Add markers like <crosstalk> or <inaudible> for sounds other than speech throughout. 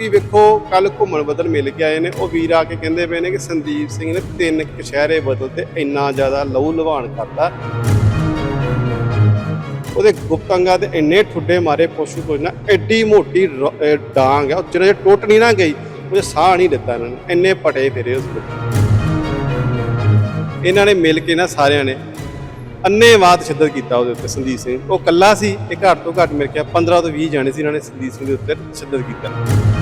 ਕਿਉਂਕਿ ਵੇਖੋ ਕੱਲ ਘੁੰਮਣ ਬਦਲ ਮਿਲ ਕੇ ਆਏ ਨੇ। ਉਹ ਵੀਰ ਆ ਕੇ ਕਹਿੰਦੇ ਪਏ ਨੇ ਕਿ ਸੰਦੀਪ ਸਿੰਘ ਨੇ ਤਿੰਨ ਕਸ਼ਹਿਰੇ ਬਦਲ ਤੇ ਇੰਨਾ ਜ਼ਿਆਦਾ ਲਹੂ ਲਵਾਣ ਕਰਤਾ। ਉਹਦੇ ਗੁਪਤ ਅੰਗਾਂ ਤੇ ਇੰਨੇ ਠੁੱਡੇ ਮਾਰੇ ਪਸ਼ੂ ਕੋਈ ਨਾ ਐਡੀ ਮੋਟੀ ਡਾਂਗ ਆ, ਉਹ ਜਿਹੜੇ ਟੁੱਟ ਨਹੀਂ ਨਾ ਗਈ ਉਹ ਸਾਹ ਨਹੀਂ ਦਿੱਤਾ ਇਹਨਾਂ ਨੇ, ਇੰਨੇ ਪਟੇ ਫਿਰੇ ਉਸ ਦੇ ਇਹਨਾਂ ਨੇ ਮਿਲ ਕੇ ਨਾ ਸਾਰਿਆਂ ਨੇ ਅੰਨੇਵਾਹ ਸ਼ਿੱਦਤ ਕੀਤਾ ਉਹਦੇ ਉੱਤੇ ਸੰਦੀਪ ਸਿੰਘ। ਉਹ ਕੱਲਾ ਸੀ, ਇਹ ਘੱਟ ਤੋਂ ਘੱਟ ਮੇਰੇ ਖਿਆਲ 15 ਤੋਂ 20 ਜਾਣੇ ਸੀ, ਇਹਨਾਂ ਨੇ ਸੰਦੀਪ ਸਿੰਘ ਦੇ ਉੱਤੇ ਸ਼ਿੱਦਤ ਕੀਤਾ।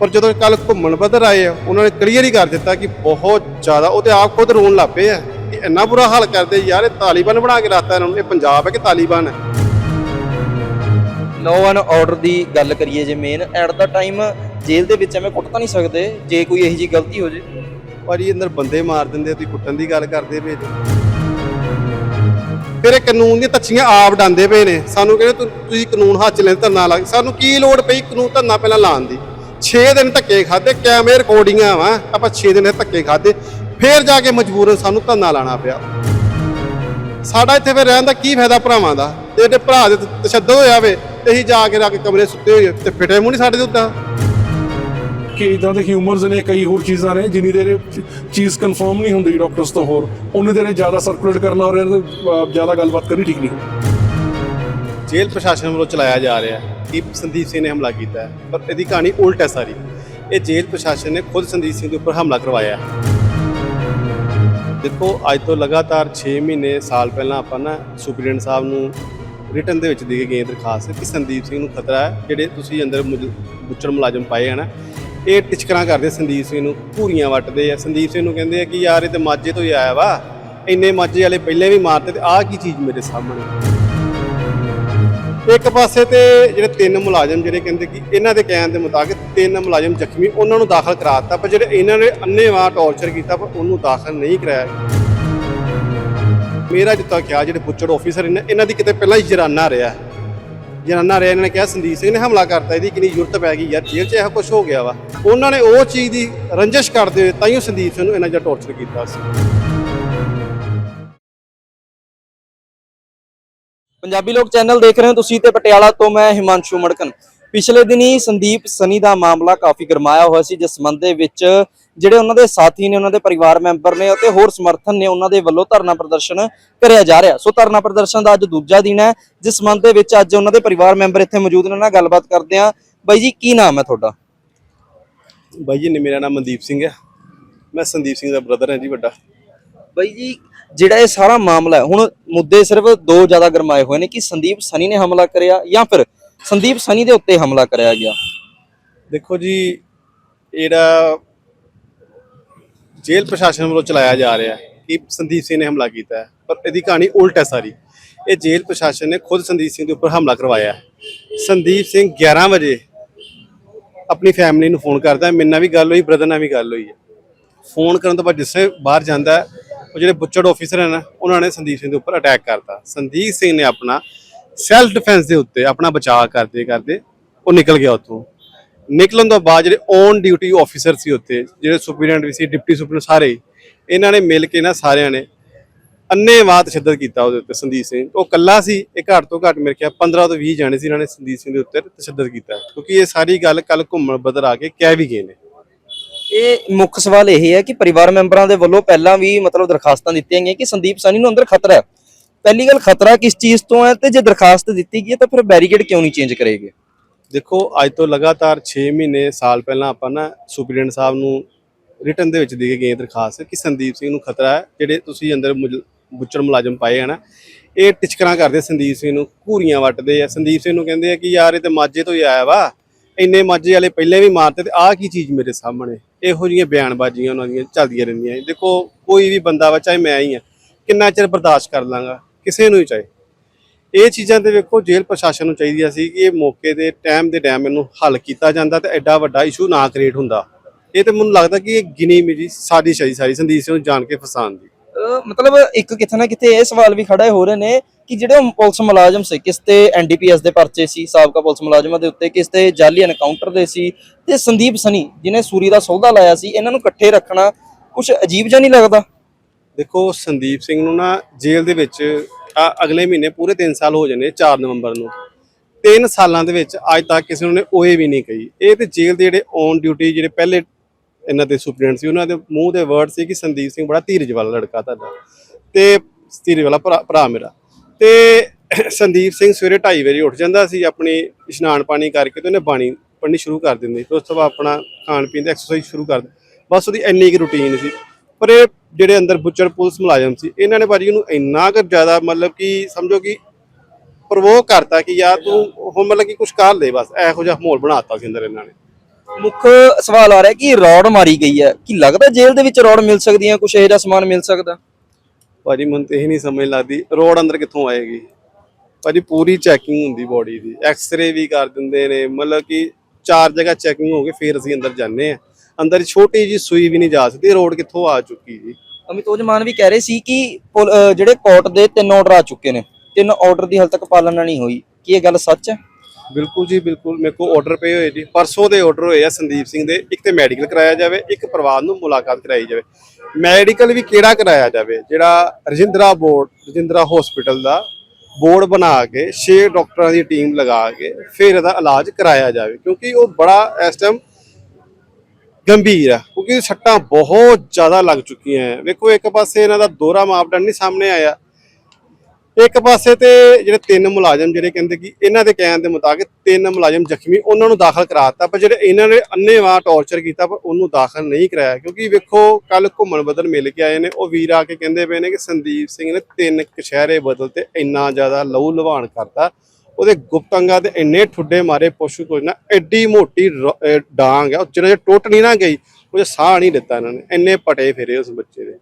ਪਰ ਜਦੋਂ ਕੱਲ ਘੁੰਮਣ ਬਦਰ ਆਏ ਆ ਉਹਨਾਂ ਨੇ ਕਲੀਅਰ ਹੀ ਕਰ ਦਿੱਤਾ ਕਿ ਬਹੁਤ ਜ਼ਿਆਦਾ ਉਹ ਤੇ ਆਪ ਖੁਦ ਰੋਣ ਲੱਗ ਪਏ ਆ ਕਿ ਇੰਨਾ ਬੁਰਾ ਹਾਲ ਕਰਦੇ ਯਾਰ ਇਹ ਤਾਲੀਬਾਨ ਬਣਾ ਕੇ ਰੱਖਤਾ ਇਹਨਾਂ ਨੂੰ ਇਹ ਪੰਜਾਬ ਹੈ ਕਿ ਤਾਲੀਬਾਨ ਹੈ? ਲਾਅ ਐਂਡ ਆਰਡਰ ਦੀ ਗੱਲ ਕਰੀਏ ਜੇ ਮੇਨ ਐਟ ਦਾ ਟਾਈਮ ਜੇਲ੍ਹ ਦੇ ਵਿੱਚ ਐਵੇਂ ਕੁੱਟ ਤਾਂ ਨਹੀਂ ਸਕਦੇ ਜੇ ਕੋਈ ਇਹੋ ਜੀ ਗਲਤੀ ਹੋ ਜੇ। ਪਰ ਇਹ ਅੰਦਰ ਬੰਦੇ ਮਾਰ ਦਿੰਦੇ ਤੁਸੀਂ ਕੁੱਟਣ ਦੀ ਗੱਲ ਕਰਦੇ ਪਏ ਜੀ। ਫਿਰ ਇਹ ਕਾਨੂੰਨ ਦੀਆਂ ਤੱਛੀਆਂ ਆਪ ਡਾਂਦੇ ਪਏ ਨੇ। ਸਾਨੂੰ ਕਹਿੰਦੇ ਤੁਸੀਂ ਕਾਨੂੰਨ ਹੱਥ 'ਚ ਲੈ ਧਰਨਾ ਲਾ ਸਾਨੂੰ ਕੀ ਲੋੜ ਪਈ ਕਾਨੂੰਨ ਧਰਨਾ ਪਹਿਲਾਂ ਲਾਉਣ ਦੀ? 6 ਦਿਨ ਧੱਕੇ ਖਾਦੇ ਕੈਮਰੇ ਰਿਕਾਰਡਿੰਗਾਂ ਵਾ, ਆਪਾਂ 6 ਦਿਨ ਧੱਕੇ ਖਾਦੇ ਫਿਰ ਜਾ ਕੇ ਮਜਬੂਰਨ ਸਾਨੂੰ ਧਰਨਾ ਲਾਣਾ ਪਿਆ। ਸਾਡਾ ਇੱਥੇ ਫਿਰ ਰਹਿਣ ਦਾ ਕੀ ਫਾਇਦਾ ਭਰਾਵਾਂ ਦਾ? ਤੇ ਇਹਦੇ ਭਰਾ ਦੇ ਤਸ਼ੱਦਦ ਹੋਇਆ ਵੇ, ਤੇ ਅਸੀਂ ਜਾ ਕੇ ਰੱਖ ਕਮਰੇ ਸੁੱਤੇ ਹੋਏ ਤੇ ਫਿੱਟੇ ਮੂੰਹ ਨਹੀਂ ਸਾਡੇ ਦੇ ਉੱਤਾ ਕਿ ਇਦਾਂ ਦੇ ਹਿਊਮਰਸ ਨੇ ਕਈ ਹੋਰ ਚੀਜ਼ਾਂ ਨੇ, ਜਿੰਨੀ ਦੇਰ ਚੀਜ਼ ਕਨਫਰਮ ਨਹੀਂ ਹੁੰਦੀ ਡਾਕਟਰਸ ਤੋਂ ਹੋਰ, ਉਨੀ ਦੇਰ ਜ਼ਿਆਦਾ ਸਰਕੂਲੇਟ ਕਰਨਾ ਔਰ ਜ਼ਿਆਦਾ ਗੱਲਬਾਤ ਕਰਨੀ ਠੀਕ ਨਹੀਂ ਜੇਲ੍ਹ ਪ੍ਰਸ਼ਾਸਨ ਵੱਲੋਂ ਚਲਾਇਆ ਜਾ ਰਿਹਾ ਹੈ ਕਿ ਸੰਦੀਪ ਸਿੰਘ ਨੇ ਹਮਲਾ ਕੀਤਾ ਹੈ, ਪਰ ਇਹਦੀ ਕਹਾਣੀ ਉਲਟ ਹੈ ਸਾਰੀ। ਇਹ ਜੇਲ੍ਹ ਪ੍ਰਸ਼ਾਸਨ ਨੇ ਖੁਦ ਸੰਦੀਪ ਸਿੰਘ ਦੇ ਉੱਪਰ ਹਮਲਾ ਕਰਵਾਇਆ ਹੈ। ਦੇਖੋ, ਅੱਜ ਤੋਂ ਲਗਾਤਾਰ 6 ਮਹੀਨੇ, ਸਾਲ ਪਹਿਲਾਂ ਆਪਾਂ ਨਾ ਸੁਪਰੀਡੈਂਟ ਸਾਹਿਬ ਨੂੰ ਰਿਟਨ ਦੇ ਵਿੱਚ ਦੇ ਕੇ ਗਏ ਦਰਖਾਸਤ ਕਿ ਸੰਦੀਪ ਸਿੰਘ ਨੂੰ ਖਤਰਾ ਹੈ, ਜਿਹੜੇ ਤੁਸੀਂ ਅੰਦਰ ਮੁਜ- ਬੁੱਚੜ ਮੁਲਾਜ਼ਮ ਪਾਏ ਹਨ ਇਹ ਟਿਚਕਰਾਂ ਕਰਦੇ ਸੰਦੀਪ ਸਿੰਘ ਨੂੰ, ਘੂਰੀਆਂ ਵੱਟਦੇ ਆ। ਸੰਦੀਪ ਸਿੰਘ ਨੂੰ ਕਹਿੰਦੇ ਆ ਕਿ ਯਾਰ ਇਹ ਤੇ ਮਾਝੇ ਤੋਂ ਹੀ ਆਇਆ ਵਾ, ਇੰਨੇ ਮਾਝੇ ਵਾਲੇ ਪਹਿਲੇ ਵੀ ਮਾਰਦੇ ਤੇ ਆਹ ਕੀ ਚੀਜ਼ ਮੇਰੇ ਸਾਹਮਣੇ? ਇੱਕ ਪਾਸੇ ਤੇ ਜਿਹੜੇ ਤਿੰਨ ਮੁਲਾਜ਼ਮ ਜਿਹੜੇ ਕਹਿੰਦੇ ਕਿ ਇਹਨਾਂ ਦੇ ਕਹਿਣ ਦੇ ਮੁਤਾਬਕ ਤਿੰਨ ਮੁਲਾਜ਼ਮ ਜ਼ਖਮੀ ਉਹਨਾਂ ਨੂੰ ਦਾਖਲ ਕਰਾ ਦਿੱਤਾ, ਪਰ ਜਿਹੜੇ ਇਹਨਾਂ ਨੇ ਅੰਨੇਵਾਹ ਟੌਰਚਰ ਕੀਤਾ, ਪਰ ਉਹਨੂੰ ਦਾਖਲ ਨਹੀਂ ਕਰਾਇਆ। ਮੇਰਾ ਜਿੱਤਾ ਕਿਹਾ, ਜਿਹੜੇ ਪੁੱਛੜ ਆਫੀਸਰ ਨੇ, ਇਹਨਾਂ ਦੀ ਕਿਤੇ ਪਹਿਲਾਂ ਹੀ ਜਰਾਨਾ ਰਿਹਾ ਜਨਾਨਾ ਰਿਹਾ, ਇਹਨਾਂ ਨੇ ਕਿਹਾ, ਸੰਦੀਪ ਸਿੰਘ ਨੇ ਹਮਲਾ ਕਰਤਾ, ਇਹਦੀ ਕਿੰਨੀ ਜ਼ਰੂਰਤ ਪੈ ਗਈ, ਯਾਰ ਜੇਲ੍ਹ 'ਚ ਇਹੋ ਕੁਝ ਹੋ ਗਿਆ ਵਾ। ਉਹਨਾਂ ਨੇ ਉਹ ਚੀਜ਼ ਦੀ ਰੰਜਿਸ਼ ਕਰਦੇ ਹੋਏ ਤਾਂ ਹੀ ਸੰਦੀਪ ਸਿੰਘ ਨੂੰ ਇਹਨਾਂ ਜਿਹਾ ਟੌਰਚਰ ਕੀਤਾ ਸੀ। ਪੰਜਾਬੀ ਲੋਕ ਚੈਨਲ ਦੇਖ ਰਹੇ ਹੋ ਤੁਸੀਂ ਤੇ ਪਟਿਆਲਾ ਤੋਂ ਮੈਂ ਹਿਮਾਂਸ਼ੂ ਮੜਕਨ। ਪਿਛਲੇ ਦਿਨੀ ਸੰਦੀਪ ਸਨੀ ਦਾ ਮਾਮਲਾ ਕਾਫੀ ਗਰਮਾਇਆ ਹੋਇਆ ਸੀ ਜਿਸ ਸੰਬੰਧ ਦੇ ਵਿੱਚ ਜਿਹੜੇ ਉਹਨਾਂ ਦੇ ਸਾਥੀ ਨੇ ਉਹਨਾਂ ਦੇ ਪਰਿਵਾਰ ਮੈਂਬਰ ਨੇ ਅਤੇ ਹੋਰ ਸਮਰਥਨ ਨੇ ਉਹਨਾਂ ਦੇ ਵੱਲੋਂ ਧਰਨਾ ਪ੍ਰਦਰਸ਼ਨ ਕਰਿਆ ਜਾ ਰਿਹਾ। ਸੋ ਧਰਨਾ ਪ੍ਰਦਰਸ਼ਨ ਦਾ ਅੱਜ ਦੂਜਾ ਦਿਨ ਹੈ ਜਿਸ ਸੰਬੰਧ ਦੇ ਵਿੱਚ ਅੱਜ ਉਹਨਾਂ ਦੇ ਪਰਿਵਾਰ ਮੈਂਬਰ ਇੱਥੇ ਮੌਜੂਦ ਨੇ ਨਾਲ ਗੱਲਬਾਤ ਕਰਦੇ ਹਾਂ। ਬਾਈ ਜੀ ਕੀ ਨਾਮ ਹੈ ਤੁਹਾਡਾ? ਬਾਈ ਜੀ ਮੇਰਾ ਨਾਮ ਮਨਦੀਪ ਸਿੰਘ ਹੈ। ਮੈਂ ਸੰਦੀਪ ਸਿੰਘ ਦਾ ਬ੍ਰਦਰ ਹਾਂ ਜੀ ਵੱਡਾ। ਬਾਈ ਜੀ ਜਿਹੜਾ ਇਹ ਸਾਰਾ ਮਾਮਲਾ ਹੈ, ਹੁਣ ਮੁੱਦੇ ਸਿਰਫ ਦੋ ਜ਼ਿਆਦਾ ਗਰਮਾਏ ਹੋਏ ਨੇ ਕਿ ਸੰਦੀਪ ਸਨੀ ਨੇ ਹਮਲਾ ਕਰਿਆ ਜਾਂ ਫਿਰ ਸੰਦੀਪ ਸਨੀ ਦੇ ਉੱਤੇ ਹਮਲਾ ਕਰਿਆ ਗਿਆ। ਦੇਖੋ ਜੀ, ਇਹਦਾ ਜੇਲ੍ਹ ਪ੍ਰਸ਼ਾਸਨ ਵੱਲੋਂ ਚਲਾਇਆ ਜਾ ਰਿਹਾ ਹੈ ਕਿ ਸੰਦੀਪ ਸਿੰਘ ਨੇ ਹਮਲਾ ਕੀਤਾ ਹੈ, ਪਰ ਇਹਦੀ ਕਹਾਣੀ ਉਲਟ ਹੈ ਸਾਰੀ। ਇਹ ਜੇਲ੍ਹ ਪ੍ਰਸ਼ਾਸਨ ਨੇ ਖੁਦ ਸੰਦੀਪ ਸਿੰਘ ਦੇ ਉੱਪਰ ਹਮਲਾ ਕਰਵਾਇਆ ਸੰਦੀਪ ਸਿੰਘ 11 ਵਜੇ ਆਪਣੀ ਫੈਮਿਲੀ ਨੂੰ ਫੋਨ ਕਰਦਾ ਮੇਰੇ ਨਾਲ ਵੀ ਗੱਲ ਹੋਈ ਬ੍ਰਦਰ ਨਾਲ ਵੀ ਗੱਲ ਹੋਈ ਹੈ। ਫੋਨ ਕਰਨ ਤੋਂ ਬਾਅਦ ਜਿਸੇ ਬਾਹਰ ਜਾਂਦਾ ਉਹ ਜਿਹੜੇ ਬੁੱਚੜ ਆਫੀਸਰ ਹਨ, ਉਹਨਾਂ ਨੇ ਸੰਦੀਪ ਸਿੰਘ ਦੇ ਉੱਪਰ ਅਟੈਕ ਕਰਤਾ। ਸੰਦੀਪ ਸਿੰਘ ਨੇ ਆਪਣਾ ਸੈਲਫ ਡਿਫੈਂਸ ਦੇ ਉੱਤੇ ਆਪਣਾ ਬਚਾਅ ਕਰਦੇ ਕਰਦੇ ਉਹ ਨਿਕਲ ਗਿਆ ਉੱਥੋਂ। ਨਿਕਲਣ ਤੋਂ ਬਾਅਦ ਜਿਹੜੇ ਔਨ ਡਿਊਟੀ ਆਫੀਸਰ ਸੀ ਉੱਤੇ ਜਿਹੜੇ ਸੁਪਰੀਡੈਂਟ ਵੀ ਸੀ ਡਿਪਟੀ ਸੁਪਰੀਡੈਂਟ ਸਾਰੇ, ਇਹਨਾਂ ਨੇ ਮਿਲ ਕੇ ਨਾ ਸਾਰਿਆਂ ਨੇ ਅੰਨੇਵਾਹ ਤਸ਼ੱਦਦ ਕੀਤਾ ਉਹਦੇ ਉੱਤੇ ਸੰਦੀਪ ਸਿੰਘ। ਉਹ ਕੱਲਾ ਸੀ, ਇਹ ਘੱਟ ਤੋਂ ਘੱਟ ਮੇਰੇ ਖਿਆਲ 15 ਤੋਂ 20 ਜਾਣੇ ਸੀ, ਇਹਨਾਂ ਨੇ ਸੰਦੀਪ ਸਿੰਘ ਦੇ ਉੱਤੇ ਤਸ਼ੱਦਦ ਕੀਤਾ। ਕਿਉਂਕਿ ਇਹ ਸਾਰੀ ਗੱਲ ਕੱਲ ਘੁੰਮਣ ਬਦਰ ਆ ਕੇ ਕਹਿ ਵੀ ਗਏ ਨੇ। ਇਹ ਮੁੱਖ ਸਵਾਲ ਇਹ ਹੈ ਕਿ ਪਰਿਵਾਰ ਮੈਂਬਰਾਂ ਦੇ ਵੱਲੋਂ ਪਹਿਲਾਂ ਵੀ ਮਤਲਬ ਦਰਖਾਸਤਾਂ ਦਿੱਤੀਆਂ ਗਈਆਂ ਕਿ ਸੰਦੀਪ ਸਨੀ ਨੂੰ ਅੰਦਰ ਖਤਰਾ ਹੈ? ਪਹਿਲੀ ਗੱਲ ਖਤਰਾ ਕਿਸ ਚੀਜ਼ ਤੋਂ ਹੈ ਤੇ ਜੇ ਦਰਖਾਸਤ ਦਿੱਤੀ ਗਈ ਹੈ ਤਾਂ ਫਿਰ ਬੈਰੀਕੇਡ ਕਿਉਂ ਨਹੀਂ ਚੇਂਜ ਕਰੇਗੇ? ਦੇਖੋ, ਅੱਜ ਤੋਂ ਲਗਾਤਾਰ 6 ਮਹੀਨੇ, ਸਾਲ ਪਹਿਲਾਂ ਆਪਾਂ ਨਾ ਸੁਪਰੀਡੈਂਟ ਸਾਹਿਬ ਨੂੰ ਰਿਟਨ ਦੇ ਵਿੱਚ ਦੇ ਕੇ ਦਰਖਾਸਤ ਕਿ ਸੰਦੀਪ ਸਿੰਘ ਨੂੰ ਖਤਰਾ ਹੈ, ਜਿਹੜੇ ਤੁਸੀਂ ਅੰਦਰ ਮੁਜ- ਬੁੱਚੜ ਮੁਲਾਜ਼ਮ ਪਾਏ ਹਨ ਇਹ ਟਿਚਕਰਾਂ ਕਰਦੇ ਸੰਦੀਪ ਸਿੰਘ ਨੂੰ, ਘੂਰੀਆਂ ਵੱਟਦੇ ਆ। ਸੰਦੀਪ ਸਿੰਘ ਨੂੰ ਕਹਿੰਦੇ ਆ ਕਿ ਯਾਰ ਇਹ ਤੇ ਮਾਝੇ ਤੋਂ ਹੀ ਆਇਆ ਵਾ। ਇੰਨੇ ਮਾਝੇ ਵਾਲੇ ਪਹਿਲੇ ਵੀ ਮਾਰਦੇ ਤੇ ਆਹ ਕੀ ਚੀਜ਼ ਮੇਰੇ ਸਾਹਮਣੇ? ਇਹੋ ਜਿਹੀਆਂ ਬਿਆਨਬਾਜ਼ੀਆਂ ਉਹਨਾਂ ਦੀਆਂ ਚੱਲਦੀਆਂ ਰਹਿੰਦੀਆਂ ਦੇਖੋ, ਕੋਈ ਵੀ ਬੰਦਾ ਵਾ, ਚਾਹੇ ਮੈਂ ਹੀ ਆ, ਕਿੰਨਾ ਚਿਰ ਬਰਦਾਸ਼ਤ ਕਰ ਲਾਂਗਾ? ਕਿਸੇ ਨੂੰ ਹੀ ਚਾਹੇ। ਇਹ ਚੀਜ਼ਾਂ ਤੇ ਵੇਖੋ, ਜੇਲ੍ਹ ਪ੍ਰਸ਼ਾਸਨ ਨੂੰ ਚਾਹੀਦੀਆਂ ਸੀ ਕਿ ਇਹ ਮੌਕੇ ਦੇ ਟਾਈਮ ਦੇ ਟਾਈਮ ਇਹਨੂੰ ਹੱਲ ਕੀਤਾ ਜਾਂਦਾ ਤੇ ਐਡਾ ਵੱਡਾ ਇਸ਼ੂ ਨਾ ਕ੍ਰੀਏਟ ਹੁੰਦਾ। ਇਹ ਤੇ ਮੈਨੂੰ ਲੱਗਦਾ ਕਿ ਇਹ ਗਿਣੀ ਮੇਰੀ ਸਾਡੀ ਹੈ ਸਾਰੀ, ਸੰਦੀਪ ਸਿੰਘ ਨੂੰ ਜਾਣ ਕੇ ਫਸਾਉਣ ਦੀ। ਮਤਲਬ ਇੱਕ ਕਿਤੇ ਨਾ ਕਿਤੇ ਇਹ ਸਵਾਲ ਵੀ ਖੜਾ ਹੋ ਰਹੇ ਨੇ ਕਿ ਜਿਹੜੇ ਉਹ ਪੁਲਿਸ ਮੁਲਾਜ਼ਮ ਸੀ, ਕਿਸ ਤੇ ਐਨਡੀਪੀਐਸ ਦੇ ਪਰਚੇ ਸੀ, ਸਾਬਕਾ ਪੁਲਿਸ ਮੁਲਾਜ਼ਮਾਂ ਦੇ ਉੱਤੇ, ਕਿਸ ਤੇ ਜਾਲੀ ਐਨਕਾਊਂਟਰ ਦੇ ਸੀ ਤੇ ਸੰਦੀਪ ਸਨੀ, ਜਿਹਨੇ ਸੂਰੀ ਦਾ ਸੌਦਾ ਲਾਇਆ ਸੀ, ਇਹਨਾਂ ਨੂੰ ਇਕੱਠੇ ਰੱਖਣਾ ਕੁਝ ਅਜੀਬ ਜਿਹਾ ਨਹੀਂ ਲੱਗਦਾ? ਦੇਖੋ, ਸੰਦੀਪ ਸਿੰਘ ਨੂੰ ਨਾ ਜੇਲ੍ਹ ਦੇ ਵਿੱਚ ਅਗਲੇ ਮਹੀਨੇ ਪੂਰੇ 3 ਸਾਲ ਹੋ ਜਾਣੇ 4 ਨਵੰਬਰ ਨੂੰ। 3 ਸਾਲਾਂ ਦੇ ਵਿੱਚ ਅੱਜ ਤੱਕ ਕਿਸੇ ਨੂੰ ਨੇ ਓਏ ਵੀ ਨਹੀਂ ਕਹੀ। ਇਹ ਤੇ ਜੇਲ੍ਹ ਦੇ ਜਿਹੜੇ ਔਨ ਡਿਊਟੀ ਜਿਹੜੇ ਪਹਿਲੇ ਇਹਨਾਂ ਦੇ ਸੁਪਰਡੈਂਟ ਸੀ, ਉਹਨਾਂ ਦੇ ਮੂੰਹ ਦੇ ਵਰਡ ਸੀ ਕਿ ਸੰਦੀਪ ਸਿੰਘ ਬੜਾ ਧੀਰਜ ਵਾਲਾ ਲੜਕਾ ਤੁਹਾਡਾ ਤੇ ਧੀਰਜ ਵਾਲਾ ਭਰਾ ਭਰਾ ਮੇਰਾ। ਤੇ <coughs> ਸੰਦੀਪ ਸਿੰਘ ਸਵੇਰੇ 2:30 ਵਜੇ ਉੱਠ ਜਾਂਦਾ ਸੀ, ਆਪਣੀ ਇਸ਼ਨਾਨ ਪਾਣੀ ਕਰਕੇ ਤੇ ਉਹਨੇ ਬਾਣੀ ਪੜ੍ਹਨੀ ਸ਼ੁਰੂ ਕਰ ਦਿੰਦੀ। ਫਿਰ ਉਸ ਤੋਂ ਬਾਅਦ ਆਪਣਾ ਖਾਣ ਪੀਣ ਦੀ ਐਕਸਰਸਾਈਜ਼ ਸ਼ੁਰੂ ਕਰ ਬਸ ਉਹਦੀ ਇੰਨੀ ਕੁ ਰੁਟੀਨ ਸੀ। ਪਰ ਇਹ ਜਿਹੜੇ ਅੰਦਰ ਬੁੱਚਰ ਪੁਲਿਸ ਮੁਲਾਜ਼ਮ ਸੀ, ਇਹਨਾਂ ਨੇ ਭਾਜੀ ਉਹਨੂੰ ਇੰਨਾ ਕੁ ਜ਼ਿਆਦਾ ਮਤਲਬ ਕਿ ਸਮਝੋ ਕਿ ਪ੍ਰਵੋਕ ਕਰਤਾ ਕਿ ਯਾਰ ਤੂੰ ਹੁਣ ਮਤਲਬ ਕਿ ਕੁਝ ਕਰ ਲੈ ਬਸ, ਇਹੋ ਜਿਹਾ ਮਾਹੌਲ ਬਣਾਤਾ ਸੀ ਅੰਦਰ ਇਹਨਾਂ ਨੇ। ਮੁੱਖ ਸਵਾਲ ਆ ਰਿਹਾ ਕਿ ਰੌਡ ਮਾਰੀ ਗਈ ਹੈ। ਕੀ ਲੱਗਦਾ ਜੇਲ੍ਹ ਦੇ ਵਿੱਚ ਰੌਡ ਮਿਲ ਸਕਦੀ ਹੈ ਕੁਝ ਇਹੋ ਜਿਹਾ ਸਮਾਨ ਮਿਲ ਸਕਦਾ? ਭਾਜੀ, ਮੈਨੂੰ ਤੇ ਇਹ ਨਹੀਂ ਸਮਝ ਲੱਗਦੀ, ਰੋਡ ਅੰਦਰ ਕਿੱਥੋਂ ਆਏਗੀ? ਭਾਜੀ, ਪੂਰੀ ਚੈਕਿੰਗ ਹੁੰਦੀ ਬੋਡੀ ਦੀ। ਐਕਸ-ਰੇ ਵੀ ਕਰ ਦਿੰਦੇ ਨੇ, ਮਤਲਬ ਕਿ ਚਾਰ ਜਗ੍ਹਾ ਚੈਕਿੰਗ ਹੋ ਕੇ ਫਿਰ ਅਸੀਂ ਅੰਦਰ ਜਾਂਦੇ ਆ ਅੰਦਰ ਛੋਟੀ ਜੀ ਸੂਈ ਵੀ ਨਹੀਂ ਜਾ ਸਕਦੀ, ਰੋਡ ਕਿੱਥੋਂ ਆ ਚੁੱਕੀ ਜੀ? ਅਮਿਤੋਜ ਮਾਨ ਵੀ ਕਹਿ ਰਹੇ ਸੀ ਕਿ ਪੁਲ- ਅਹ ਜਿਹੜੇ ਕੋਰਟ ਦੇ ਤਿੰਨ ਆਰਡਰ ਆ ਚੁੱਕੇ ਨੇ। ਤਿੰਨ ਆਰਡਰ ਦੀ ਹਾਲ ਤੱਕ ਪਾਲਣਾ ਨਹੀਂ ਹੋਈ। ਕੀ ਇਹ ਗੱਲ ਸੱਚ ਹੈ? ਬਿਲਕੁਲ ਜੀ, ਬਿਲਕੁਲ। ਮੇਰੇ ਕੋਲ ਆਰਡਰ ਪਏ ਹੋਏ ਜੀ। ਪਰਸੋਂ ਦੇ ਆਰਡਰ ਹੋਏ ਆ ਸੰਦੀਪ ਸਿੰਘ ਦੇ। ਇੱਕ ਤੇ ਮੈਡੀਕਲ ਕਰਾਇਆ ਜਾਵੇ, ਇੱਕ ਪਰਿਵਾਰ ਨੂੰ ਮੁਲਾਕਾਤ ਕਰਾਈ ਜਾਵੇ। ਮੈਡੀਕਲ ਵੀ ਕਿਹੜਾ ਕਰਾਇਆ ਜਾਵੇ? ਜਿਹੜਾ ਰਜਿੰਦਰਾ ਬੋਰਡ, ਰਜਿੰਦਰਾ ਹਸਪੀਟਲ ਦਾ ਬੋਰਡ ਬਣਾ ਕੇ 6 ਡਾਕਟਰਾਂ ਦੀ ਟੀਮ ਲਗਾ ਕੇ, ਫਿਰ ਇਹਦਾ ਇਲਾਜ ਕਰਾਇਆ ਜਾਵੇ। ਕਿਉਂਕਿ ਉਹ ਬੜਾ ਇਸ ਟਾਈਮ ਗੰਭੀਰ ਆ। ਕਿਉਂਕਿ ਸੱਟਾਂ ਬਹੁਤ ਜ਼ਿਆਦਾ ਲੱਗ ਚੁੱਕੀਆਂ ਹੈ ਵੇਖੋ, ਇੱਕ ਪਾਸੇ ਇਹਨਾਂ ਦਾ ਦੋਹਰਾ ਮਾਪਦੰਡ ਨਹੀਂ ਸਾਹਮਣੇ ਆਇਆ। ਇੱਕ ਪਾਸੇ ਤੇ ਜਿਹੜੇ ਤਿੰਨ ਮੁਲਾਜ਼ਮ ਜਿਹੜੇ ਕਹਿੰਦੇ ਕਿ ਇਹਨਾਂ ਦੇ ਕਹਿਣ ਦੇ ਮੁਤਾਬਕ ਤਿੰਨ ਮੁਲਾਜ਼ਮ ਜ਼ਖਮੀ ਉਹਨਾਂ ਨੂੰ ਦਾਖਲ ਕਰਾਤਾ ਪਰ ਜਿਹੜੇ ਇਹਨਾਂ ਨੇ ਅੰਨੇਵਾਹ ਟੌਰਚਰ ਕੀਤਾ, ਪਰ ਉਹਨੂੰ ਦਾਖਲ ਨਹੀਂ ਕਰਾਇਆ, ਕਿਉਂਕਿ ਵੇਖੋ ਕੱਲ ਘੁੰਮਣ ਬਦਲ ਮਿਲ ਕੇ ਆਏ ਨੇ, ਉਹ ਵੀਰ ਆ ਕੇ ਕਹਿੰਦੇ ਪਏ ਨੇ ਕਿ ਸੰਦੀਪ ਸਿੰਘ ਨੇ ਤਿੰਨ ਕਸ਼ਹਿਰੇ ਬਦਲ ਤੇ ਇੰਨਾ ਜ਼ਿਆਦਾ ਲਹੂ ਲਵਾਨ ਕਰਤਾ, ਉਹਦੇ ਗੁਪਤ ਅੰਗਾਂ ਤੇ ਇੰਨੇ ਠੁੱਡੇ ਮਾਰੇ ਪਸ਼ੂ ਕੋਈ ਨਾ, ਐਡੀ ਮੋਟੀ ਡਾਂਗ ਆ, ਉਹ ਜਿਹੜਾ ਟੁੱਟ ਨਹੀਂ ਨਾ ਗਈ ਉਹ ਸਾਹ ਨਹੀਂ ਦਿੱਤਾ ਇਹਨਾਂ ਨੇ, ਇੰਨੇ ਪਟੇ ਫੇਰੇ ਉਸ ਬੱਚੇ ਦੇ।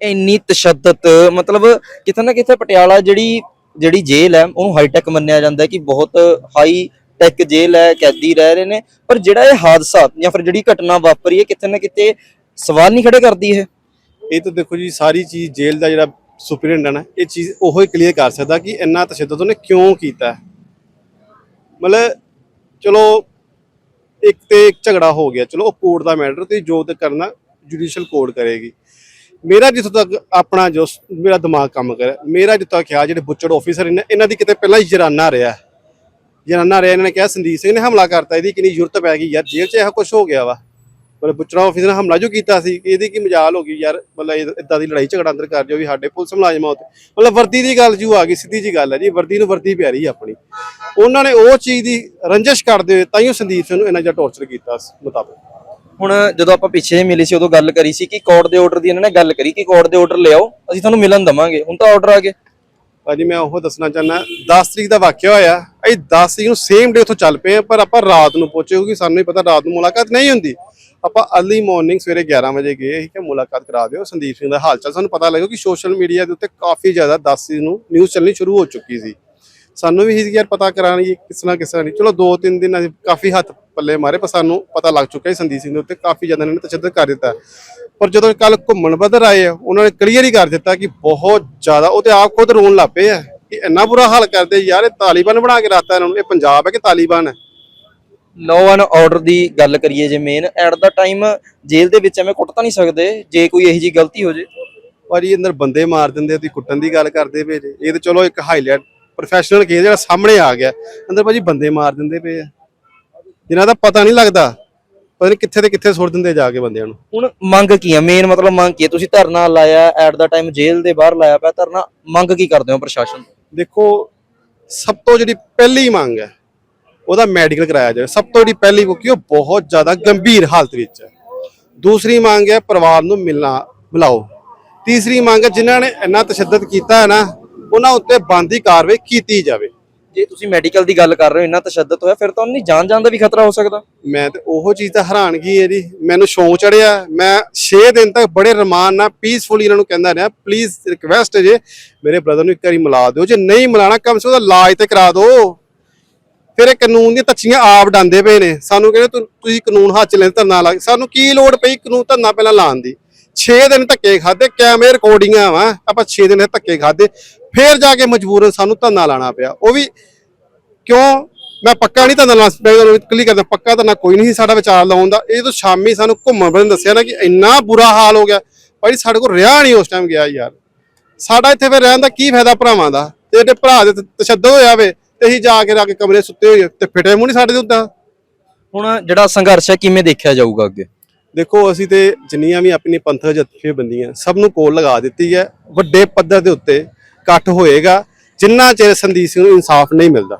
ਇੰਨੀ ਤਸ਼ੱਦਦ, ਮਤਲਬ ਕਿਤੇ ਨਾ ਕਿਤੇ ਪਟਿਆਲਾ ਜਿਹੜੀ ਜਿਹੜੀ ਜੇਲ੍ਹ ਹੈ, ਉਹਨੂੰ ਹਾਈਟੈਕ ਮੰਨਿਆ ਜਾਂਦਾ ਹੈ ਕਿ ਬਹੁਤ ਹਾਈ ਟੈਕ ਜੇਲ੍ਹ ਹੈ, ਕੈਦੀ ਰਹਿ ਰਹੇ ਨੇ, ਪਰ ਜਿਹੜਾ ਇਹ ਹਾਦਸਾ ਜਾਂ ਫਿਰ ਜਿਹੜੀ ਘਟਨਾ ਵਾਪਰੀ ਹੈ, ਕਿਤੇ ਨਾ ਕਿਤੇ ਸਵਾਲ ਨਹੀਂ ਖੜੇ ਕਰਦੀ ਇਹ। ਇਹ ਤਾਂ ਦੇਖੋ ਜੀ, ਸਾਰੀ ਚੀਜ਼ ਜੇਲ੍ਹ ਦਾ ਜਿਹੜਾ ਸੁਪਰਡੈਂਟ ਹੈ ਇਹ ਚੀਜ਼ ਉਹੋ ਹੀ ਕਲੀਅਰ ਕਰ ਸਕਦਾ ਕਿ ਇੰਨਾ ਤਸ਼ੱਦਦ ਉਹਨੇ ਕਿਉਂ ਕੀਤਾ ਮਤਲਬ, ਚਲੋ, ਇੱਕ ਤੇ ਇੱਕ ਝਗੜਾ ਹੋ ਗਿਆ, ਚਲੋ, ਉਹ ਕੋਰਟ ਦਾ ਮੈਟਰ ਤੇ ਜੋ ਤੇ ਕਰਨਾ ਜੁਡੀਸ਼ੀਅਲ ਕੋਰਟ ਕਰੇਗੀ। ਮੇਰਾ ਜਿੱਥੋਂ ਤੱਕ ਆਪਣਾ ਜੋ ਮੇਰਾ ਦਿਮਾਗ ਕੰਮ ਕਰੇ ਮੇਰਾ ਜਿੱਥੋਂ ਤੱਕ ਖਿਆਲ ਜਿਹੜੇ ਬੁੱਚੜ ਆਫੀਸਰ ਇਹਨਾਂ ਦੀ ਕਿਤੇ ਪਹਿਲਾਂ ਹੀ ਜਰਾਨਾ ਰਿਹਾ। ਜਰਾਨਾ ਰਿਹਾ, ਇਹਨਾਂ ਨੇ ਕਿਹਾ ਸੰਦੀਪ ਸਿੰਘ ਨੇ ਹਮਲਾ ਕਰਤਾ, ਇਹਦੀ ਕਿੰਨੀ ਜ਼ਰੂਰਤ ਪੈ ਗਈ, ਯਾਰ ਜੇਲ੍ਹ 'ਚ ਇਹੋ ਕੁਝ ਹੋ ਗਿਆ ਵਾ। ਮਤਲਬ ਬੁੱਚੜਾ ਆਫਿਸ ਨੇ ਹਮਲਾ ਜੋ ਕੀਤਾ ਸੀ, ਇਹਦੀ ਕੀ ਮਜਾਲ ਹੋ ਗਈ, ਯਾਰ ਮਤਲਬ ਇਦਾਂ ਦੀ ਲੜਾਈ ਝਗੜਾ ਅੰਦਰ ਕਰ ਜੋ ਵੀ ਸਾਡੇ ਪੁਲਿਸ ਮੁਲਾਜ਼ਮਾਂ ਉੱਤੇ। ਮਤਲਬ ਵਰਦੀ ਦੀ ਗੱਲ ਜੂ ਆ ਗਈ, ਸਿੱਧੀ ਜੀ ਗੱਲ ਹੈ ਜੀ, ਵਰਦੀ ਨੂੰ ਵਰਦੀ ਪਿਆਰੀ ਹੈ ਆਪਣੀ। ਉਹਨਾਂ ਨੇ ਉਹ ਚੀਜ਼ ਦੀ ਰੰਜਿਸ਼ ਕਰਦੇ ਹੋਏ ਤਾਂ ਹੀ ਸੰਦੀਪ ਸਿੰਘ ਨੂੰ ਇਹਨਾਂ ਜਿਹਾ ਟੌਰਚਰ ਕੀਤਾ ਮੁਤਾਬਕ। ਹੁਣ ਜਦੋਂ ਆਪਾਂ ਪਿੱਛੇ ਜਿਹੇ ਮਿਲੇ ਸੀ ਉਦੋਂ ਗੱਲ ਕਰੀ ਸੀ ਕਿ ਕੋਰਟ ਦੇ ਆਰਡਰ ਦੀ ਇਹਨਾਂ ਨੇ ਗੱਲ ਕਰੀ ਕਿ ਕੋਰਟ ਦੇ ਆਰਡਰ ਲਿਆਓ ਅਸੀਂ ਤੁਹਾਨੂੰ ਮਿਲਣ ਦਵਾਂਗੇ। ਹੁਣ ਤਾਂ ਆਰਡਰ ਆ ਗਏ। ਭਾਜੀ ਮੈਂ ਉਹ ਦੱਸਣਾ ਚਾਹੁੰਦਾ 10 ਤਰੀਕ ਦਾ ਵਾਕਿਆ ਹੋਇਆ ਅਸੀਂ 10 ਤਰੀਕ ਨੂੰ ਸੇਮ ਡੇ ਉੱਥੋਂ ਚੱਲ ਪਏ ਹਾਂ, ਪਰ ਆਪਾਂ ਰਾਤ ਨੂੰ ਪਹੁੰਚੇ ਕਿਉਂਕਿ ਸਾਨੂੰ ਹੀ ਪਤਾ ਰਾਤ ਨੂੰ ਮੁਲਾਕਾਤ ਨਹੀਂ ਹੁੰਦੀ। ਆਪਾਂ ਅਰਲੀ ਮਾਰਨਿੰਗ ਸਵੇਰੇ 11 ਵਜੇ ਗਏ ਸੀ ਕਿ ਮੁਲਾਕਾਤ ਕਰਾ ਦਿਓ ਸੰਦੀਪ ਸਿੰਘ ਦਾ ਹਾਲ ਚਾਲ ਸਾਨੂੰ ਪਤਾ ਲੱਗਿਆ ਕਿ ਸੋਸ਼ਲ ਮੀਡੀਆ ਦੇ ਉੱਤੇ ਕਾਫੀ ਜ਼ਿਆਦਾ 10 ਤਰੀਕ ਨੂੰ ਨਿਊਜ਼ ਚੱਲਣੀ ਸ਼ੁਰੂ ਹੋ ਚੁੱਕੀ ਸੀ। ਸਾਨੂੰ ਵੀ ਸੀ ਯਾਰ ਪਤਾ ਕਰਾਣੀ ਕਿਸ ਨਾਲ ਕਿਸ ਨਹੀਂ ਚਲੋ ਦੋ ਤਿੰਨ ਦਿਨ ਅਸੀਂ ਕਾਫੀ ਹੱਥ ਪੱਲੇ ਮਾਰੇ ਪਰ ਸਾਨੂੰ ਪਤਾ ਲੱਗ ਚੁੱਕਾ ਸੀ ਸੰਦੀਪ ਸਿੰਘ ਦੇ ਉੱਤੇ ਕਾਫੀ ਜ਼ਿਆਦਾ ਇਹਨਾਂ ਨੇ ਤਸ਼ੱਦਦ ਕਰ ਦਿੱਤਾ। ਪਰ ਜਦੋਂ ਕੱਲ ਘੁੰਮਣ ਬਦਰ ਆਏ ਆ, ਉਹਨਾਂ ਨੇ ਕਲੀਅਰ ਹੀ ਕਰ ਦਿੱਤਾ ਕਿ ਬਹੁਤ ਜ਼ਿਆਦਾ ਉਹ ਤੇ ਆਪ ਖੁਦ ਰੋਣ ਲੱਪੇ ਆ ਕਿ ਇੰਨਾ ਬੁਰਾ ਹਾਲ ਕਰਦੇ ਯਾਰ ਇਹ ਤਾਲੀਬਾਨ ਬਣਾ ਕੇ ਰਾਤਾ ਇਹਨਾਂ ਨੂੰ ਇਹ ਪੰਜਾਬ ਹੈ ਕਿ ਤਾਲੀਬਾਨ ਹੈ? ਲਾਅ ਐਂਡ ਆਰਡਰ ਦੀ ਗੱਲ ਕਰੀਏ ਜੇ ਮੇਨ ਐਟ ਦਾ ਟਾਈਮ ਜੇਲ੍ਹ ਦੇ ਵਿੱਚ ਐਵੇਂ ਕੁੱਟ ਤਾਂ ਨਹੀਂ ਸਕਦੇ ਜੇ ਕੋਈ ਇਹੋ ਜੀ ਗਲਤੀ ਹੋ ਜੇ। ਪਰ ਇਹ ਅੰਦਰ ਬੰਦੇ ਮਾਰ ਦਿੰਦੇ ਤੁਸੀਂ ਕੁੱਟਣ ਦੀ ਗੱਲ ਕਰਦੇ ਜੇ। ਇਹ ਤਾਂ ਚਲੋ ਇੱਕ ਹਾਈਲਾਈਟ ਪ੍ਰੋਫੈਸ਼ਨਲ ਕੇਸ ਜਿਹੜਾ ਸਾਹਮਣੇ ਆ ਗਿਆ ਅੰਦਰ ਭਾਜੀ ਬੰਦੇ ਮਾਰ ਦਿੰਦੇ ਪਏ ਆ। ਜਿਨ੍ਹਾਂ ਦਾ ਪਤਾ ਨਹੀਂ ਲੱਗਦਾ ਪਤਾ ਨਹੀਂ ਕਿੱਥੇ ਤੇ ਕਿੱਥੇ ਸੁੱਟ ਦਿੰਦੇ ਜਾ ਕੇ ਬੰਦਿਆਂ ਨੂੰ। ਹੁਣ ਮੰਗ ਕੀ ਹੈ ਮੇਨ ਮਤਲਬ ਮੰਗ ਕੀ ਤੁਸੀਂ ਧਰਨਾ ਲਾਇਆ ਐਟ ਦਾ ਟਾਈਮ ਜੇਲ੍ਹ ਦੇ ਬਾਹਰ ਲਾਇਆ ਪਿਆ ਧਰਨਾ ਮੰਗ ਕੀ ਕਰਦੇ ਹੋ ਪ੍ਰਸ਼ਾਸਨ ਤੋਂ? ਦੇਖੋ ਸਭ ਤੋਂ ਜਿਹੜੀ ਪਹਿਲੀ ਮੰਗ ਹੈ ਉਹਦਾ ਮੈਡੀਕਲ ਕਰਾਇਆ ਜਾਵੇ। ਸਭ ਤੋਂ ਜਿਹੜੀ ਪਹਿਲੀ ਕਿਉਂਕਿ ਉਹ ਬਹੁਤ ਜ਼ਿਆਦਾ ਗੰਭੀਰ ਹਾਲਤ ਵਿੱਚ ਹੈ। ਦੂਸਰੀ ਮੰਗ ਹੈ ਪਰਿਵਾਰ ਨੂੰ ਮਿਲਣਾ ਬੁਲਾਓ। ਤੀਸਰੀ ਮੰਗ ਹੈ ਜਿਨ੍ਹਾਂ ਨੇ ਇੰਨਾ ਤਸ਼ੱਦਦ ਕੀਤਾ ਹੈ ਨਾ ਉਹਨਾਂ ਉੱਤੇ ਬੰਦੀ ਕਾਰਵਾਈ ਕੀਤੀ ਜਾਵੇ। ਜੇ ਤੁਸੀਂ ਮੈਡੀਕਲ ਦੀ ਗੱਲ ਕਰ ਰਹੇ ਹੋ ਇੰਨਾ ਤਸ਼ੱਦਦ ਹੋਇਆ ਫਿਰ ਤਾਂ ਉਹਨਾਂ ਦੀ ਜਾਨ ਜਾਨ ਦਾ ਵੀ ਖਤਰਾ ਹੋ ਸਕਦਾ। ਮੈਂ ਤੇ ਉਹੋ ਚੀਜ਼ ਤਾਂ ਹੈਰਾਨਗੀ ਹੈ ਜੀ। ਮੈਨੂੰ ਸ਼ੌਂਕ ਚੜਿਆ। ਮੈਂ 6 ਦਿਨ ਤੱਕ ਬੜੇ ਰਮਾਨ ਨਾਲ ਪੀਸਫੁਲੀ ਇਹਨਾਂ ਨੂੰ ਕਹਿੰਦਾ ਰਿਹਾ ਪਲੀਜ਼ ਰਿਕਵੈਸਟ ਜੇ ਮੇਰੇ ਬ੍ਰਦਰ ਨੂੰ ਇੱਕ ਵਾਰੀ ਮਿਲਾ ਦਿਓ। ਜੇ ਨਹੀਂ ਮਿਲਾਣਾ ਕਮ ਸੇ ਕਮ ਉਹਦਾ ਇਲਾਜ ਤੇ ਕਰਾ ਦਿਓ। ਫਿਰ ਇਹ ਕਾਨੂੰਨ ਦੀਆਂ ਤੱਚੀਆਂ ਆਪ ਡਾਂਦੇ ਪਏ ਨੇ। ਸਾਨੂੰ ਕਹਿੰਦੇ ਤੁਸੀਂ ਕਾਨੂੰਨ ਹੱਥ 'ਚ ਲੈਣ ਧਰਨਾ ਲਾ ਸਾਨੂੰ ਕੀ ਲੋੜ ਪਈ ਕਾਨੂੰਨ ਧਰਨਾ ਪਹਿਲਾਂ ਲਾਉਣ ਦੀ? 6 ਦਿਨ ਧੱਕੇ ਖਾਦੇ ਕੈਮਰੇ ਰਿਕਾਰਡਿੰਗਾਂ ਵਾ, ਆਪਾਂ 6 ਦਿਨ ਧੱਕੇ ਖਾਦੇ ਫਿਰ ਜਾ ਕੇ ਮਜਬੂਰਨ ਸਾਨੂੰ ਧੰਨਾ ਲਾਣਾ ਪਿਆ। ਉਹ ਵੀ ਕਿਉਂ? ਮੈਂ ਪੱਕਾ ਨਹੀਂ ਧਰਨਾ ਲਾ ਮੈਂ ਕਲੀ ਕਰਦਾ, ਪੱਕਾ ਧੰਨਾ ਕੋਈ ਨਹੀਂ ਸਾਡਾ ਵਿਚਾਰ ਲਾਉਣ ਦਾ। ਇਹ ਤਾਂ ਸ਼ਾਮੀ ਸਾਨੂੰ ਘੁੰਮਣ ਬਰਨ ਦੱਸਿਆ ਨਾ ਕਿ ਇੰਨਾ ਬੁਰਾ ਹਾਲ ਹੋ ਗਿਆ। ਭਾਈ, ਸਾਡੇ ਕੋਲ ਰਿਹਾ ਨਹੀਂ ਉਸ ਟਾਈਮ ਗਿਆ ਯਾਰ। ਸਾਡਾ ਇੱਥੇ ਫਿਰ ਰਹਿਣ ਦਾ ਕੀ ਫਾਇਦਾ ਭਰਾਵਾਂ ਦਾ? ਤੇ ਇਹਦੇ ਭਰਾ ਦੇ ਤਸ਼ੱਦਦ ਹੋਇਆ ਵੇ, ਤੇ ਅਸੀਂ ਜਾ ਕੇ ਰਾ ਕੇ ਕਮਰੇ ਸੁੱਤੇ ਹੋਏ, ਤੇ ਫਿਟੇ ਮੂੰਹ ਨਹੀਂ ਸਾਡੇ ਦੇ ਉੱਦਾਂ। ਹੁਣ ਜਿਹੜਾ ਸੰਘਰਸ਼ ਹੈ, ਕਿਵੇਂ ਦੇਖਿਆ ਜਾਊਗਾ ਅੱਗੇ? ਦੇਖੋ ਅਸੀਂ ਤੇ ਜਿੰਨੀਆਂ ਵੀ ਆਪਣੀ ਪੰਥਕ ਜਥੇਬੰਦੀਆਂ ਸਭ ਨੂੰ ਕੋਲ ਲਗਾ ਦਿੱਤੀ ਹੈ। ਵੱਡੇ ਪੱਧਰ ਦੇ ਉੱਤੇ ਇਕੱਠ ਹੋਏਗਾ। ਜਿੰਨਾ ਚਿਰ ਸੰਦੀਪ ਸਿੰਘ ਨੂੰ ਇਨਸਾਫ ਨਹੀਂ ਮਿਲਦਾ।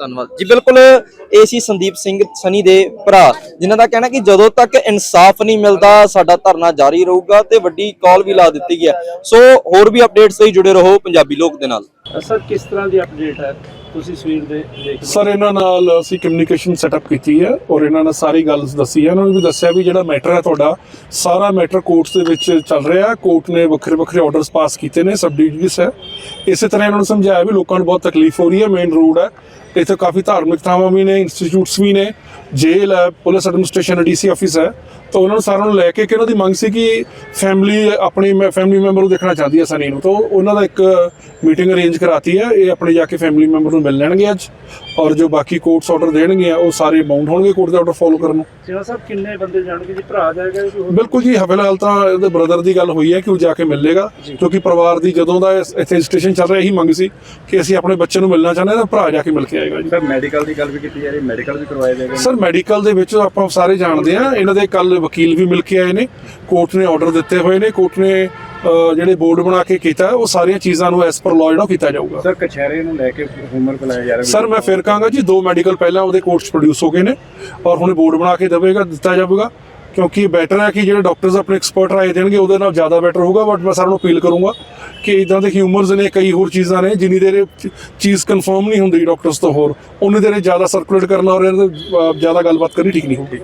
ਧੰਨਵਾਦ। ਜੀ ਬਿਲਕੁਲ ਇਹ ਸੀ ਸੰਦੀਪ ਸਿੰਘ ਸਨੀ ਦੇ ਭਰਾ ਜਿਨ੍ਹਾਂ ਦਾ ਕਹਿਣਾ ਕਿ ਜਦੋਂ ਤੱਕ ਇਨਸਾਫ ਨਹੀਂ ਮਿਲਦਾ ਸਾਡਾ ਧਰਨਾ ਜਾਰੀ ਰਹੂਗਾ ਤੇ ਵੱਡੀ ਕਾਲ ਵੀ ਲਾ ਦਿੱਤੀ ਗਈ ਹੈ। ਸੋ ਹੋਰ ਵੀ ਅਪਡੇਟਸ ਲਈ ਜੁੜੇ ਰਹੋ ਪੰਜਾਬੀ ਲੋਕ ਦੇ ਨਾਲ। ਸਰ ਕਿਸ ਤਰ੍ਹਾਂ ਦੀ ਅਪਡੇਟ ਹੈ? ਤੁਸੀਂ ਸਵੇਰ ਦੇ ਦੇਖ ਸਰ, ਇਹਨਾਂ ਨਾਲ ਅਸੀਂ ਕਮਿਊਨੀਕੇਸ਼ਨ ਸੈਟਅਪ ਕੀਤੀ ਹੈ ਔਰ ਇਹਨਾਂ ਨਾਲ ਸਾਰੀ ਗੱਲ ਦੱਸੀ ਹੈ। ਇਹਨਾਂ ਨੂੰ ਵੀ ਦੱਸਿਆ ਵੀ ਜਿਹੜਾ ਮੈਟਰ ਹੈ ਤੁਹਾਡਾ, ਸਾਰਾ ਮੈਟਰ ਕੋਰਟਸ ਦੇ ਵਿੱਚ ਚੱਲ ਰਿਹਾ ਕੋਰਟ ਨੇ ਵੱਖਰੇ ਵੱਖਰੇ ਆਰਡਰਸ ਪਾਸ ਕੀਤੇ ਨੇ, ਸਬ ਡਿਵੀਜ਼ਨਸ ਹੈ। ਇਸੇ ਤਰ੍ਹਾਂ ਇਹਨਾਂ ਨੂੰ ਸਮਝਾਇਆ ਵੀ ਲੋਕਾਂ ਨੂੰ ਬਹੁਤ ਤਕਲੀਫ ਹੋ ਰਹੀ ਹੈ ਮੇਨ ਰੋਡ ਹੈ। ਇੱਥੇ ਕਾਫੀ ਧਾਰਮਿਕ ਥਾਵਾਂ ਵੀ ਨੇ ਇੰਸਟੀਚਿਊਟਸ ਵੀ ਨੇ। ਜੇਲ੍ਹ ਹੈ, ਪੁਲਿਸ ਐਡਮਿਨਿਸਟ੍ਰੇਸ਼ਨ ਡੀਸੀ ਆਫਿਸ ਹੈ। ਤਾਂ ਉਹਨਾਂ ਨੂੰ ਸਾਰਿਆਂ ਨੂੰ ਲੈ ਕੇ ਕਿ ਉਹਨਾਂ ਦੀ ਮੰਗ ਸੀ ਕਿ ਫੈਮਿਲੀ ਆਪਣੀ ਫੈਮਿਲੀ ਮੈਂਬਰ ਨੂੰ ਦੇਖਣਾ ਚਾਹਦੀ ਹੈ ਸਨੀ ਨੂੰ। ਤਾਂ ਉਹਨਾਂ ਦਾ ਇੱਕ ਮੀਟਿੰਗ ਅਰੇਂਜ ਕਰਾਤੀ ਹੈ ਇਹ ਆਪਣੇ ਜਾ ਕੇ ਫੈਮਿਲੀ ਮੈਂਬਰ ਨੂੰ ਮਿਲ ਲੈਣਗੇ ਅੱਜ। ਔਰ ਜੋ ਬਾਕੀ ਕੋਰਟਸ ਆਰਡਰ ਦੇਣਗੇ ਉਹ ਸਾਰੇ ਬਾਉਂਡ ਹੋਣਗੇ ਕੋਰਟ ਦੇ ਆਰਡਰ ਫੋਲੋ ਕਰਨ ਨੂੰ। ਜਿਹੜਾ ਸਾਹਿਬ ਕਿੰਨੇ ਬੰਦੇ ਜਾਣਗੇ ਜੀ? ਭਰਾ ਜਾਏਗਾ ਬਿਲਕੁਲ ਜੀ ਫਿਲਹਾਲ ਤਾਂ ਇਹਦੇ ਬ੍ਰਦਰ ਦੀ ਗੱਲ ਹੋਈ ਹੈ ਕਿ ਉਹ ਜਾ ਕੇ ਮਿਲੇਗਾ। ਕਿਉਂਕਿ ਪਰਿਵਾਰ ਦੀ ਜਦੋਂ ਦਾ ਇੱਥੇ ਸਟੇਸ਼ਨ ਚੱਲ ਰਿਹਾ ਇਹੀ ਮੰਗ ਸੀ ਕਿ ਅਸੀਂ ਆਪਣੇ ਬੱਚੇ ਨੂੰ ਮਿਲਣਾ ਚਾਹੁੰਦੇ ਹਾਂ ਤਾਂ ਭਰਾ ਜਾ ਕੇ ਮਿਲ ਕੇ ਆਏਗਾ ਜੀ। ਸਰ ਮੈਡੀਕਲ ਦੀ ਗੱਲ ਵੀ ਕੀਤੀ ਜਾ ਰਹੀ ਮੈਡੀਕਲ ਵੀ ਕਰਵਾਇਆ ਜਾਏਗਾ ਸਰ ਮੈਡੀਕਲ ਦੇ ਵਿੱਚ ਆਪਾਂ ਸਾਰੇ ਜਾਣਦੇ ਆ ਇਹਨਾਂ ਦੇ ਕੱਲ ਵਕੀਲ ਵੀ ਮਿਲ ਕੇ ਆਏ ਨੇ ਕੋਰਟ ਨੇ ਆਰਡਰ ਦਿੱਤੇ ਹੋਏ ਨੇ ਕੋਰਟ ਨੇ ਜਿਹੜੇ ਬੋਰਡ ਬਣਾ ਕੇ ਕੀਤਾ ਉਹ ਸਾਰੀਆਂ ਚੀਜ਼ਾਂ ਨੂੰ ਐਸ ਪਰ ਲਾਅ ਜਿਹੜਾ ਕੀਤਾ ਜਾਊਗਾ। ਸਰ ਕਚਹਿਰੇ ਨੂੰ ਲੈ ਕੇ ਹੋਮਵਰਕ ਬੁਲਾਇਆ ਜਾ ਰਿਹਾ ਸਰ ਮੈਂ ਫਿਰ ਕਹਾਂਗਾ ਜੀ ਦੋ ਮੈਡੀਕਲ ਪਹਿਲਾਂ ਉਹਦੇ ਕੋਰਟ 'ਚ ਪ੍ਰੋਡਿਊਸ ਹੋ ਗਏ ਨੇ ਔਰ ਹੁਣ ਬੋਰਡ ਬਣਾ ਕੇ ਦੇਵੇਗਾ ਦਿੱਤਾ ਜਾਵੇਗਾ ਕਿਉਂਕਿ ਬੈਟਰ ਹੈ ਕਿ ਜਿਹੜੇ ਡਾਕਟਰਸ ਆਪਣੇ ਐਕਸਪਰਟ ਰਾਏ ਦੇਣਗੇ ਉਹਦੇ ਨਾਲ ਜ਼ਿਆਦਾ ਬੈਟਰ ਹੋਊਗਾ ਬਟ ਮੈਂ ਸਾਰਿਆਂ ਨੂੰ ਅਪੀਲ ਕਰੂੰਗਾ ਕਿ ਇਦਾਂ ਦੇ ਹਿਊਮਰਸ ਨੇ ਕਈ ਹੋਰ ਚੀਜ਼ਾਂ ਨੇ ਜਿੰਨੀ ਦੇਰ ਚੀਜ਼ ਕਨਫਰਮ ਨਹੀਂ ਹੁੰਦੀ ਡਾਕਟਰਸ ਤੋਂ ਹੋਰ ਉਨੀ ਦੇਰ ਜ਼ਿਆਦਾ ਸਰਕੂਲੇਟ ਕਰਨਾ ਔਰ ਜ਼ਿਆਦਾ ਗੱਲਬਾਤ ਕਰਨੀ ਠੀਕ ਨਹੀਂ ਹੁੰਦੀ।